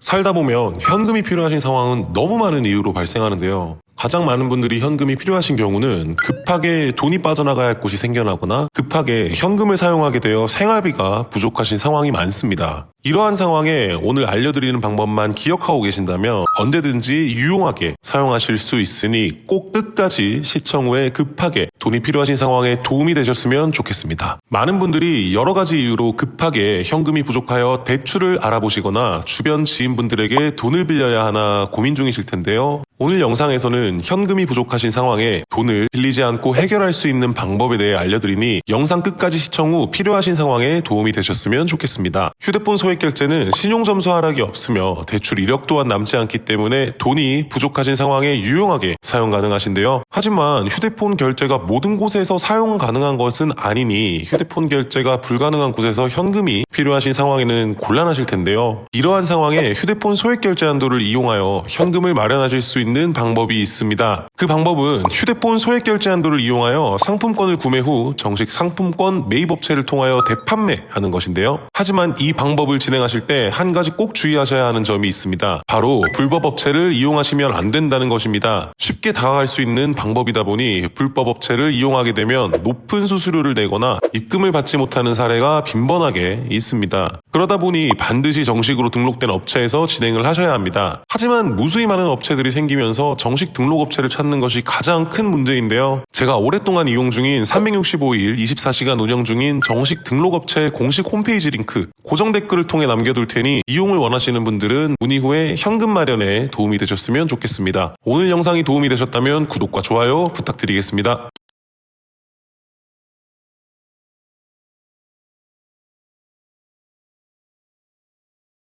살다 보면 현금이 필요하신 상황은 너무 많은 이유로 발생하는데요. 가장 많은 분들이 현금이 필요하신 경우는 급하게 돈이 빠져나가야 할 곳이 생겨나거나 급하게 현금을 사용하게 되어 생활비가 부족하신 상황이 많습니다. 이러한 상황에 오늘 알려드리는 방법만 기억하고 계신다면 언제든지 유용하게 사용하실 수 있으니 꼭 끝까지 시청 후에 급하게 돈이 필요하신 상황에 도움이 되셨으면 좋겠습니다. 많은 분들이 여러 가지 이유로 급하게 현금이 부족하여 대출을 알아보시거나 주변 지인분들에게 돈을 빌려야 하나 고민 중이실 텐데요. 오늘 영상에서는 현금이 부족하신 상황에 돈을 빌리지 않고 해결할 수 있는 방법에 대해 알려드리니 영상 끝까지 시청 후 필요하신 상황에 도움이 되셨으면 좋겠습니다. 휴대폰 소액 결제는 신용점수 하락이 없으며 대출 이력 또한 남지 않기 때문에 돈이 부족하신 상황에 유용하게 사용 가능하신데요. 하지만 휴대폰 결제가 모든 곳에서 사용 가능한 것은 아니니 휴대폰 결제가 불가능한 곳에서 현금이 필요하신 상황에는 곤란하실 텐데요. 이러한 상황에 휴대폰 소액 결제 한도를 이용하여 현금을 마련하실 수 있는 방법이 있습니다. 그 방법은 휴대폰 소액 결제 한도를 이용하여 상품권을 구매 후 정식 상품권 매입 업체를 통하여 대판매하는 것인데요. 하지만 이 방법을 진행하실 때 한 가지 꼭 주의하셔야 하는 점이 있습니다. 바로 불법 업체를 이용하시면 안 된다는 것입니다. 쉽게 다가갈 수 있는 방법이다 보니 불법 업체를 이용하게 되면 높은 수수료를 내거나 입금을 받지 못하는 사례가 빈번하게 있습니다. 그러다 보니 반드시 정식으로 등록된 업체에서 진행을 하셔야 합니다. 하지만 무수히 많은 업체들이 생기면서 정식 등록 업체를 찾는 것이 가장 큰 문제인데요. 제가 오랫동안 이용 중인 365일 24시간 운영 중인 정식 등록 업체 공식 홈페이지 링크 고정 댓글을 통해 남겨둘 테니 이용을 원하시는 분들은 문의 후에 현금 마련에 도움이 되셨으면 좋겠습니다. 오늘 영상이 도움이 되셨다면 구독과 좋아요 부탁드리겠습니다.